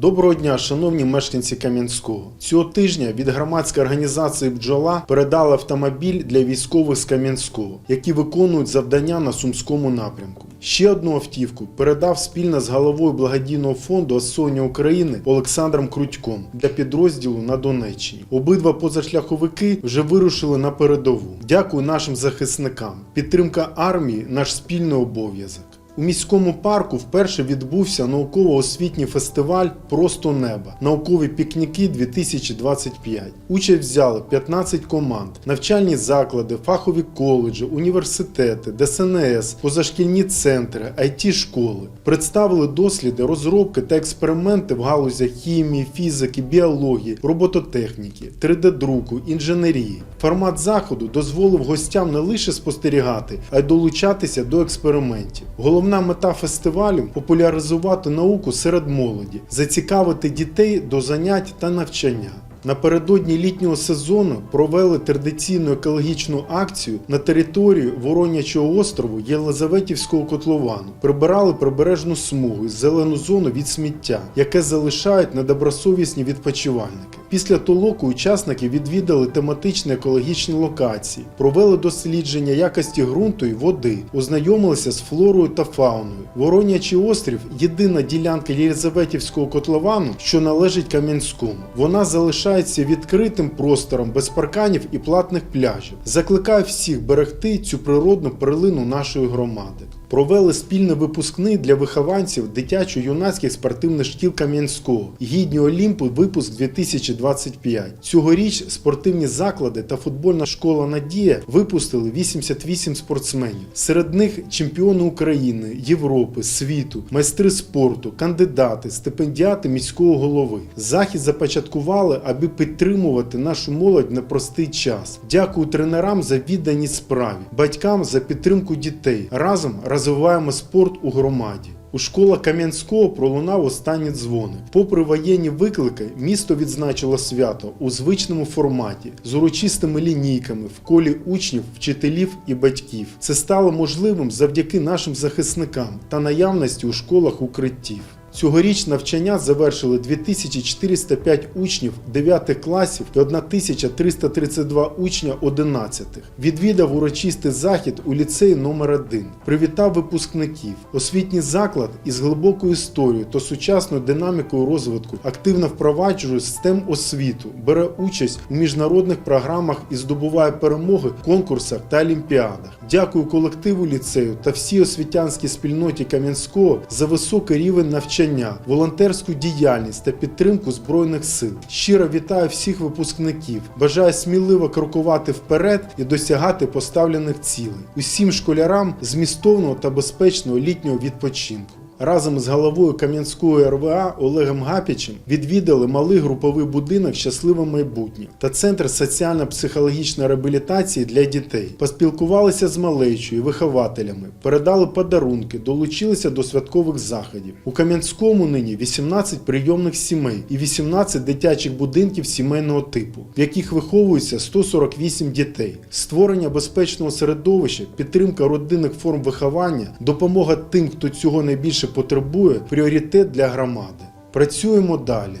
Доброго дня, шановні мешканці Кам'янського. Цього тижня від громадської організації Бджола передали автомобіль для військових з Кам'янського, які виконують завдання на Сумському напрямку. Ще одну автівку передав спільно з головою благодійного фонду «Осоння України Олександром Крутьком для підрозділу на Донеччині. Обидва позашляховики вже вирушили на передову. Дякую нашим захисникам. Підтримка армії наш спільний обов'язок. У міському парку вперше відбувся науково-освітній фестиваль Просто неба. Наукові пікніки 2025. Участь взяли 15 команд, навчальні заклади, фахові коледжі, університети, ДСНС, позашкільні центри, it школи Представили досліди, розробки та експерименти в галузях хімії, фізики, біології, робототехніки, 3D-друку, інженерії. Формат заходу дозволив гостям не лише спостерігати, а й долучатися до експериментів. Головна мета фестивалю популяризувати науку серед молоді, зацікавити дітей до занять та навчання. Напередодні літнього сезону провели традиційну екологічну акцію на території Воронячого острову Єлизаветівського котловану. Прибирали прибережну смугу і зелену зону від сміття, яке залишають недобросовісні відпочивальники. Після толоку учасники відвідали тематичні екологічні локації, провели дослідження якості ґрунту і води, ознайомилися з флорою та фауною. Воронячий острів єдина ділянка Єлизаветівського котловану, що належить Кам'янському. Вона залишається відкритим простором без парканів і платних пляжів. Закликаю всіх берегти цю природну перлину нашої громади. Провели спільний випускний для вихованців дитячо-юнацьких спортивних шкіл Кам'янського. Гідні Олімпу випуск 2025. Цьогоріч спортивні заклади та футбольна школа Надія випустили 88 спортсменів. Серед них чемпіони України, Європи, світу, майстри спорту, кандидати, стипендіати міського голови. Захід започаткували, аби підтримувати нашу молодь в непростий час. Дякую тренерам за відданість справі, батькам за підтримку дітей. Разом розвиваємо спорт у громаді. У школах Кам'янського пролунав останні дзвони. Попри воєнні виклики, місто відзначило свято у звичному форматі з урочистими лінійками в колі учнів, вчителів і батьків. Це стало можливим завдяки нашим захисникам та наявності у школах укриттів. Цьогоріч навчання завершили 2405 учнів 9 класів і 1332 учня 11. Відвідав урочистий захід у ліцеї номер 1 Привітав випускників. Освітній заклад із глибокою історією та сучасною динамікою розвитку активно впроваджує STEM освіту, бере участь у міжнародних програмах і здобуває перемоги в конкурсах та олімпіадах. Дякую колективу ліцею та всій освітянській спільноті Кам'янського за високий рівень навчання, волонтерську діяльність та підтримку Збройних сил. Щиро вітаю всіх випускників. Бажаю сміливо крокувати вперед і досягати поставлених цілей. Усім школярам змістовного та безпечного літнього відпочинку. Разом з головою Кам'янської РВА Олегом Гапічем відвідали малий груповий будинок Щасливе майбутнє та центр соціально-психологічної реабілітації для дітей. Поспілкувалися з малечою, вихователями, передали подарунки, долучилися до святкових заходів. У Кам'янському нині 18 прийомних сімей і 18 дитячих будинків сімейного типу, в яких виховується 148 дітей. Створення безпечного середовища, підтримка родинних форм виховання, допомога тим, хто цього найбільше потребує, пріоритет для громади. Працюємо далі.